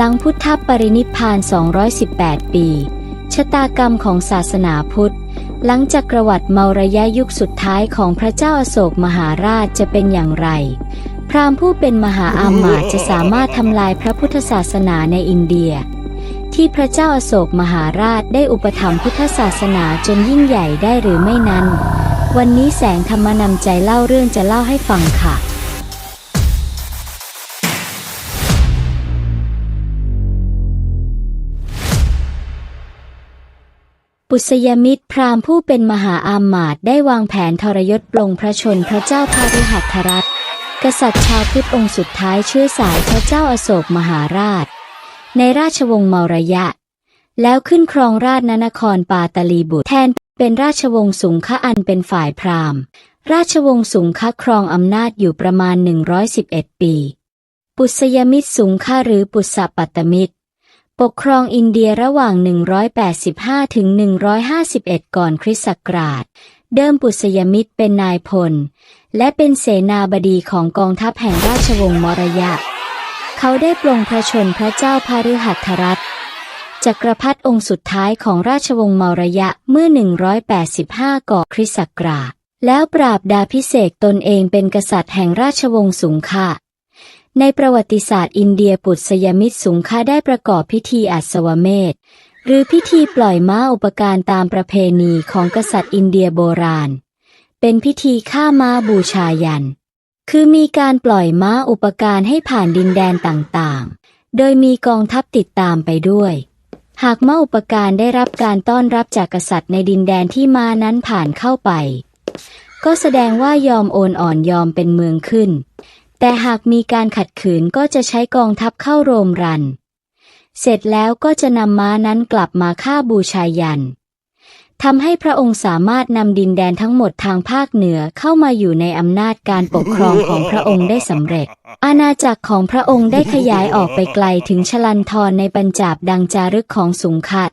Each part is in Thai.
หลังพุทธปรินิพาน 218 ปี ชะตากรรมของศาสนาพุทธ หลังจักระวรรดิเมารยะยุคสุดท้ายของพระเจ้าอาโศกมหาราชจะเป็นอย่างไร พราหมณ์ผู้เป็นมหาอามาตย์จะสามารถทำลายพระพุทธศาสนาในอินเดีย ที่พระเจ้าอาโศกมหาราชได้อุปถัมภ์พุทธศาสนาจนยิ่งใหญ่ได้หรือไม่นั้น วันนี้แสงธรรมนำใจเล่าเรื่องจะเล่าให้ฟังค่ะ ปุษยมิตรพราหมณ์ผู้เป็นมหาอามาตย์ได้วางแผนทรยศปลงพระชนพระเจ้าพาริหัตถรัตน์กษัตริย์ชาวพุทธองค์สุดท้ายเชื้อสายพระเจ้าอาโศกมหาราช ในราชวงศ์เมรยะ แล้วขึ้นครองราชนนครปาตลีบุตรแทนเป็นราชวงศ์สุงฆะอันเป็นฝ่ายพราหมณ์ ราชวงศ์สุงฆะครองอำนาจอยู่ประมาณ 111 ปี ปุษยมิตรสุงฆะหรือปุษสปัตตมิตร ปกครองอินเดียระหว่าง 185 ถึง 151 ก่อนคริสต์ศักราช เดิมปุษยมิตรเป็นนายพล และเป็นเสนาบดีของกองทัพแห่งราชวงศ์มรยะ เขาได้ปลงพระชนพระเจ้าพาฤหัทธรัตจักรพรรดิองค์สุดท้ายของราชวงศ์มรยะเมื่อ 185 ก่อนคริสต์ศักราช แล้วปราบดาพิเศษตนเองเป็นกษัตริย์แห่งราชวงศ์สุงฆะ ในประวัติศาสตร์อินเดียปุษยมิตรสุงฆะได้ประกอบพิธีอัศวเมธหรือพิธีปล่อยม้าอุปการตามประเพณีของกษัตริย์อินเดียโบราณ เป็นพิธีฆ่าม้าบูชายัน คือมีการปล่อยม้าอุปการให้ผ่านดินแดนต่างๆ โดยมีกองทัพติดตามไปด้วย หากม้าอุปการได้รับการต้อนรับจากกษัตริย์ในดินแดนที่ม้านั้นผ่านเข้าไป ก็แสดงว่ายอมโอนอ่อนยอมเป็นเมืองขึ้น แต่หากมีการขัดขืนก็จะใช้กองทัพเข้าโรมรัน เสร็จแล้วก็จะนำม้านั้นกลับมาฆ่าบูชายันทำให้พระองค์สามารถนำดินแดนทั้งหมดทางภาคเหนือเข้ามาอยู่ในอำนาจการปกครองของพระองค์ได้สำเร็จ อาณาจักรของพระองค์ได้ขยายออกไปไกลถึงชลันทรในปัญจาบดังจารึกของสุงคัด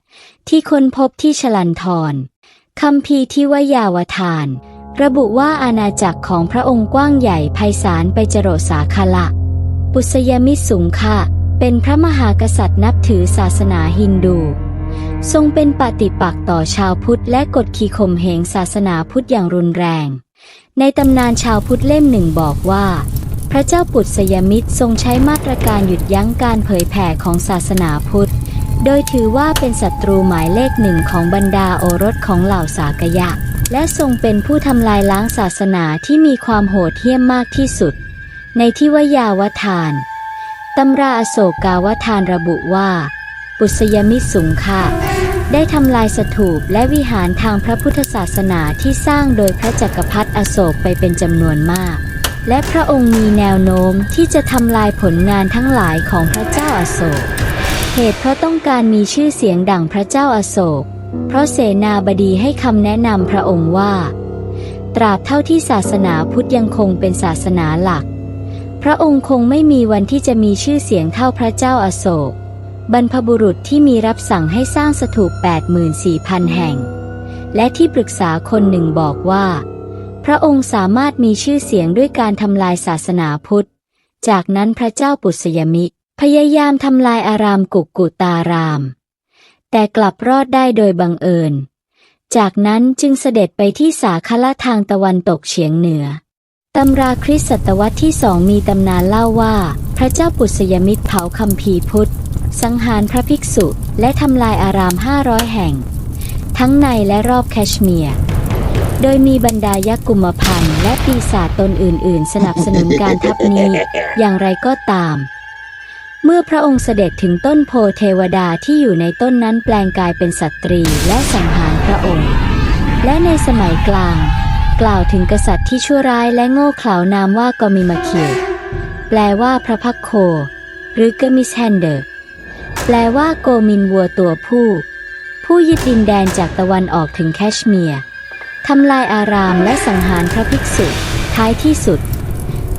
ที่ค้นพบที่ชลันทรคำพีที่วยาวทาน ระบุว่าอาณาจักรของพระองค์กว้างใหญ่ไพศาลไปจรดสาคละ ปุษยมิตรสุงคะเป็นพระมหากษัตริย์นับถือศาสนาฮินดู ทรงเป็นปฏิปักษ์ต่อชาวพุทธและกดขี่ข่มเหงศาสนาพุทธอย่างรุนแรง ในตำนานชาวพุทธเล่มหนึ่งบอกว่า พระเจ้าปุษยมิตรทรงใช้มาตรการหยุดยั้งการเผยแผ่ของศาสนาพุทธ โดยถือว่าเป็นศัตรูหมายเลขหนึ่งของบรรดาโอรสของเหล่าสากยะ และทรงเป็นผู้ทำลายล้างศาสนาที่มีความโหดเหี้ยมมากที่สุด ในที่วยาวทานตำราอโศกาวทานระบุว่า ปุษยมิตรสุงค่ะได้ทำลายสถูปและวิหารทางพระพุทธศาสนาที่สร้างโดยพระจักรพรรดิอโศกไปเป็นจำนวนมาก และพระองค์มีแนวโน้มที่จะทำลายผลงานทั้งหลายของพระเจ้าอาโศก เหตุเพราะต้องการมีชื่อเสียงดังพระเจ้าอาโศก เพราะเสนาบดีให้คำแนะนำพระองค์ว่า ตราบเท่าที่ศาสนาพุทธยังคงเป็นศาสนาหลัก พระองค์คงไม่มีวันที่จะมีชื่อเสียงเท่าพระเจ้าอาโศก บรรพบุรุษที่มีรับสั่งให้สร้างสถูป 84,000 แห่ง และที่ปรึกษาคนหนึ่งบอกว่า พระองค์สามารถมีชื่อเสียงด้วยการทำลายศาสนาพุทธ จากนั้นพระเจ้าปุษยมิ พยายามทำลายอารามกุกกุตาราม แต่กลับรอดได้โดยบังเอิญ จากนั้นจึงเสด็จไปที่สาคละทางตะวันตกเฉียงเหนือตำราคริสต์ศตวรรษที่สองมีตำนานเล่าว่า พระเจ้าปุษยมิตรเผาคัมภีร์พุทธ สังหารพระภิกษุ และทำลายอารามห้าร้อยแห่ง ทั้งในและรอบแคชเมียร์ โดยมีบรรดายักษ์กุมพันธ์และปีศาจตนอื่น ๆ สนับสนุนการทัพนี้ อย่างไรก็ตาม เมื่อพระองค์เสด็จถึงต้นโพเทวดาที่อยู่ในต้นนั้นแปลงกายเป็นสตรีและสังหารพระองค์ และในสมัยกลาง กล่าวถึงกษัตริย์ที่ชั่วร้ายและโง่เขลานามว่ากอมิมาเคียวแปลว่าพระพักโค หรือกมิสแฮนเดอร์ แปลว่าโกมินวัวตัวผู้ ผู้ยึดดินแดนจากตะวันออกถึงแคชเมียร์ทำลายอารามและสังหารพระภิกษุ ท้ายที่สุด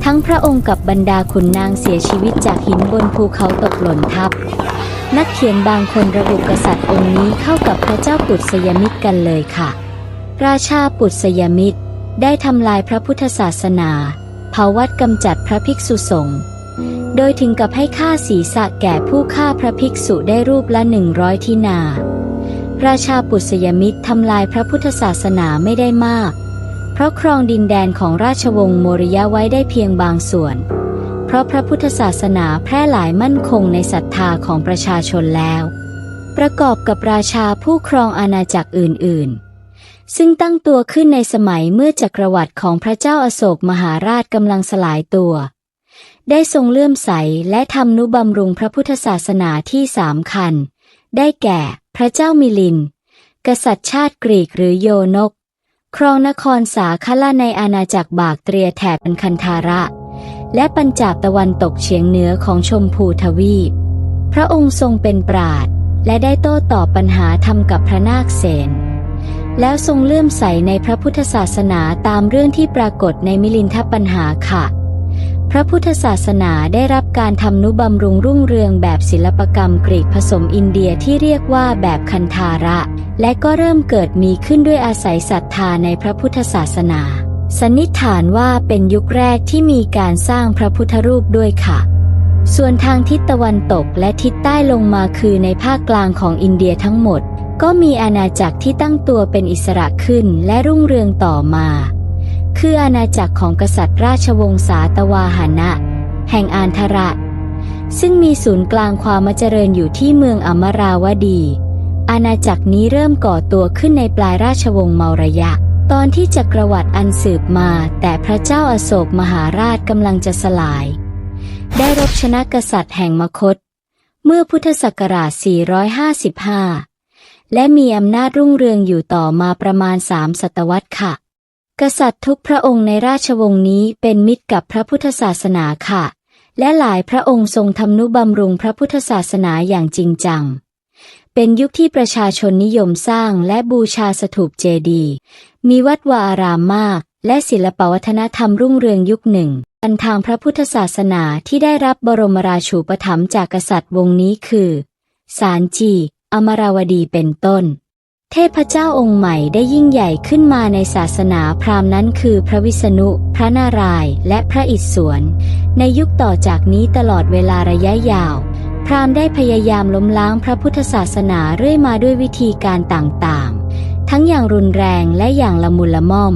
ทั้งพระองค์กับบรรดาขุนนางเสียชีวิตจากหินบนภูเขาตกหล่นทับ นักเขียนบางคนระบุกษัตริย์องค์นี้เข้ากับพระเจ้าปุษยมิตรกันเลยค่ะ ราชาปุษยมิตรได้ทำลายพระพุทธศาสนาเผาวัดกำจัดพระภิกษุสงฆ์โดยถึงกับให้ค่าศีรษะแก่ผู้ฆ่าพระภิกษุได้รูปละหนึ่งร้อยทินา ราชาปุษยมิตรทำลายพระพุทธศาสนาไม่ได้มาก เพราะครองดินแดนของราชวงศ์โมริยะไว้ได้เพียงบางส่วน เพราะพระพุทธศาสนาแพร่หลายมั่นคงในศรัทธาของประชาชนแล้ว ประกอบกับราชาผู้ครองอาณาจักรอื่น ๆ ซึ่งตั้งตัวขึ้นในสมัยเมื่อจักรวรรดิของพระเจ้าอาโศกมหาราชกำลังสลายตัว ได้ทรงเลื่อมใสและทำนุบำรุงพระพุทธศาสนาที่สามคัญได้แก่ พระเจ้ามิลิน กษัตริย์ชาติกรีกหรือโยนก ครองนครสาคละในอาณาจักรบากเตรียแถบอันคันธาระ และปัญจาบตะวันตกเฉียงเหนือของชมพูทวีป พระองค์ทรงเป็นปราดและได้โต้ตอบปัญหาธรรมกับพระนาคเสนแล้วทรงเลื่อมใสในพระพุทธศาสนาตามเรื่องที่ปรากฏในมิลินทปัญหาค่ะ ระพุทธศาสนาได้รับการทำนุบำรุงรุ่งเรืองแบบศิลปกรรมกรีกผสมอินเดียที่เรียกว่าแบบคันธาระ และก็เริ่มเกิดมีขึ้นด้วยอาศัยศรัทธาในพระพุทธศาสนา สันนิษฐานว่าเป็นยุคแรกที่มีการสร้างพระพุทธรูปด้วยค่ะ ส่วนทางทิศตะวันตกและทิศใต้ลงมาคือในภาคกลางของอินเดียทั้งหมด ก็มีอาณาจักรที่ตั้งตัวเป็นอิสระขึ้นและรุ่งเรืองต่อมา คืออาณาจักรของกษัตริย์ราชวงศ์สาตวาหนะ แห่งอานทระ ซึ่งมีศูนย์กลางความมเจริญอยู่ที่เมืองอมราวดี อาณาจักรนี้เริ่มก่อตัวขึ้นในปลายราชวงศ์เมารยะ ตอนที่จักรวรรดิอันสืบมา แต่พระเจ้าอาโศกมหาราชกำลังจะสลาย ได้รบชนะกษัตริย์แห่งมคต เมื่อพุทธศักราช 455 และมีอำนาจรุ่งเรืองอยู่ต่อมาประมาณสามศตวรรษค่ะ กษัตริย์ทุกพระองค์ในราชวงศ์นี้เป็นมิตรกับพระพุทธศาสนาค่ะ และหลายพระองค์ทรงทำนุบำรุงพระพุทธศาสนาอย่างจริงจัง เป็นยุคที่ประชาชนนิยมสร้างและบูชาสถูปเจดีย์มีวัดวาอารามมาก และศิลปวัฒนธรรมรุ่งเรืองยุคหนึ่งอันทางพระพุทธศาสนาที่ได้รับบรมราชูปถัมภ์จากกษัตริย์วงศ์นี้คือ สารจี อมราวดีเป็นต้น เทพเจ้าองค์ใหม่ได้ยิ่งใหญ่ขึ้นมาในศาสนาพราหมณ์นั้นคือพระวิษณุ พระนารายณ์และพระอิศวร ในยุคต่อจากนี้ตลอดเวลาระยะยาว พราหมณ์ได้พยายามล้มล้างพระพุทธศาสนาเรื่อยมาด้วยวิธีการต่างๆ ทั้งอย่างรุนแรงและอย่างละมุนละม่อม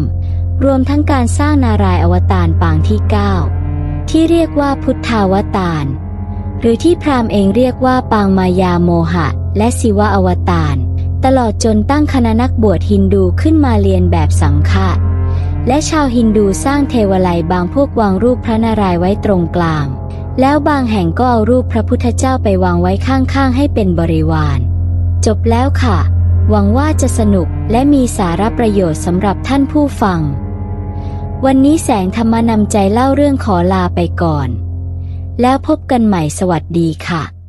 รวมทั้งการสร้างนารายณ์อวตารปางที่ 9 ที่เรียกว่าพุทธาวตาร หรือที่พราหมณ์เองเรียกว่าปางมายาโมหะ และศิวะอวตาร ตลอดจนตั้งคณะนักบวชฮินดูขึ้นมาเรียนแบบสังฆะและชาวฮินดูสร้างเทวไลบางพวกวางรูปพระนารายณ์ไว้ตรงกลาง แล้วบางแห่งก็เอารูปพระพุทธเจ้าไปวางไว้ข้างๆ ให้เป็นบริวาร จบแล้วค่ะ หวังว่าจะสนุกและมีสาระประโยชน์สำหรับท่านผู้ฟัง วันนี้แสงธรรมนำใจเล่าเรื่องขอลาไปก่อน แล้วพบกันใหม่สวัสดีค่ะ